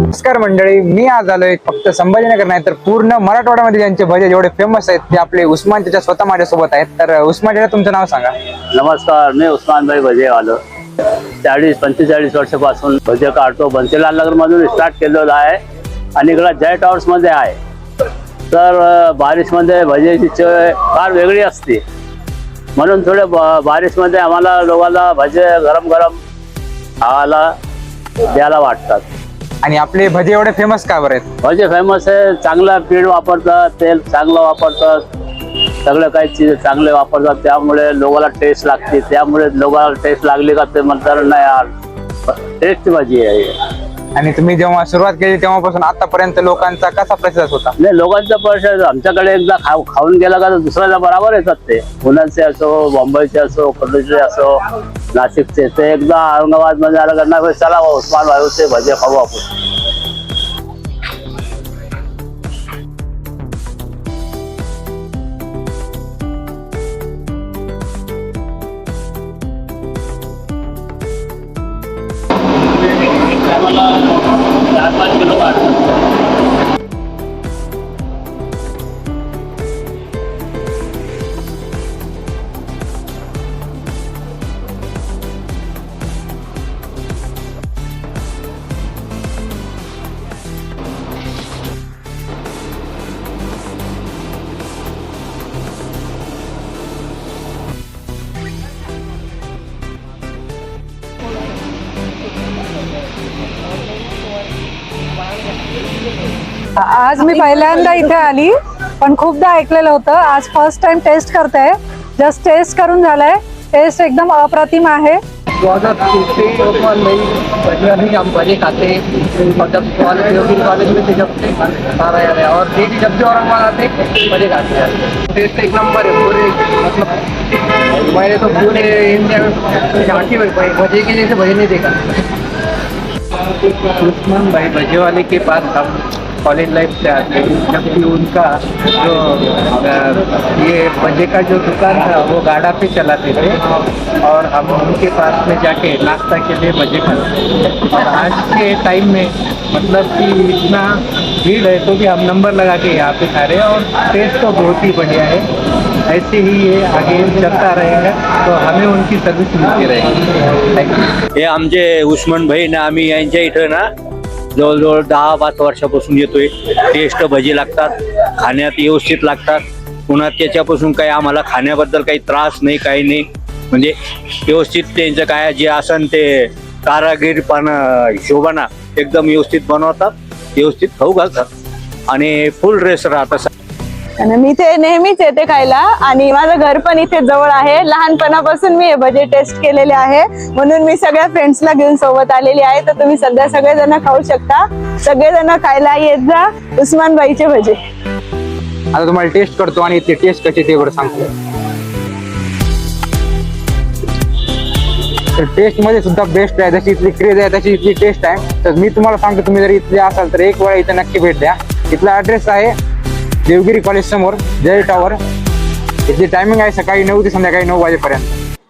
नमस्कार मंडळी मी आज आलोय फक्त संभाजीनगर नाही तर पूर्ण मराठवाड्यामध्ये ज्यांचे भजे जेवढे फेमस आहेत ते आपले उस्मान त्याच्या स्वतः माझ्यासोबत आहेत. तर उस्मान त्याच्या तुमचं नाव सांगा. नमस्कार मी उस्मानभाई भजे आलो. चाळीस पंचेचाळीस वर्षापासून भजे काढतो. बनतेलाल नगर मधून स्टार्ट केलेलं आहे आणि इकडं जय टावर्समध्ये आहे. तर बारिशमध्ये भजेची चव फार वेगळी असते. म्हणून थोडे ब- बारिशमध्ये आम्हाला लोकांना भजे गरम गरम खावायला द्यायला वाटतात आणि आपले भजे एवढे फेमस का बरं आहेत भजे फेमस आहे चांगलं पीठ वापरतात तेल चांगलं वापरतात सगळं काही चीज चांगले वापरतात त्यामुळे लोकांना टेस्ट लागते त्यामुळे लोकांना टेस्ट लागली का ते म्हणतात नाही यार टेस्ट भाजी आहे ही." आणि तुम्ही जेव्हा सुरुवात केली तेव्हापासून आतापर्यंत लोकांचा कसा प्रतिसाद होता? नाही लोकांचा पैसे आमच्याकडे एकदा खाऊ खाऊन गेला का तर दुसऱ्याला बराबर येतात ते. पुण्याचे असो मुंबईचे असो कोल्हापूरचे असो नाशिकचे ते एकदा औरंगाबादमध्ये आलं करणार चला उस्मान वायूचे भजे खाऊ आपण. चार पाच किलो काढतो आज मी पहिल्यांदा इथे आली पण खूपदा ऐकलेलं होतं आज फर्स्ट टाइम टेस्ट करते जस्ट टेस्ट करून झालंय. टेस्ट एकदम अप्रतिम आहे. दो हजार बढ़िया नहीं हम खाते. और जब कॉलेज योगी कॉलेज में थे जब से खा रहे हैं और जब औरंगाबाद आते भजे खाते हैं टेस्ट एक नंबर है पूरे. मतलब मैंने तो पूरे इंडिया में झांकी भजे के जैसे भजे नहीं देखा उस्मान भाई भजे वाले के पास हम कॉलेज लाइफ से आते हैं। जब भी उनका जो ये भजे का जो दुकान था, वो गाड़ा पे चलाते थे और हम उनके पास में जाके नाश्ता के लिए भजे खाते और आज के टाइम में मतलब कि इतना भीड़ है तो भी हम नंबर लगा के यहाँ पे खा रहे हैं और टेस्ट तो बहुत ही बढ़िया है। ऐसे ही ये आगे चलता रहेगा तो हमें उनकी सर्विस मिलती रहेगी। थैंक हे आमचे उस्मान भाई ना आम्ही यांच्या इथं ना जवळजवळ दहा पाच वर्षापासून येतोय. टेस्ट भजी लागतात खाण्यात व्यवस्थित लागतात. पुन्हा त्याच्यापासून काही आम्हाला खाण्याबद्दल काही त्रास नाही काही नाही. म्हणजे व्यवस्थित त्यांचं काय जे असन ते कारागिरपणा हिशोबाना एकदम व्यवस्थित बनवतात व्यवस्थित खाऊ घालतात. आणि फुल रेस राहतात. आणि मी ते नेहमीच येते खायला. आणि माझं घर पण इथे जवळ आहे. लहानपणापासून मी हे भजे टेस्ट केलेले आहे. म्हणून मी सगळ्या फ्रेंड्सला घेऊन सोबत आलेली आहे. तर तुम्ही सध्या सगळेजण खाऊ शकता. सगळेजण खायला येत जा. उस्मान बाईचे भजे. आता तुम्हाला टेस्ट करतो आणि ते टेस्ट कशी ते बरं सांगतो. तर टेस्टमध्ये सुद्धा बेस्ट आहे. जशी इथली क्रेज आहे तशी इथली टेस्ट आहे. तर मी तुम्हाला सांगतो तुम्ही जर इथले असाल तर एक वेळा इथे नक्की भेट द्या. इथला ॲड्रेस आहे देवगिरी कॉलेज समोर जय टॉवर. याची टायमिंग आहे सकाळी नऊ ते संध्याकाळी नऊ वाजेपर्यंत.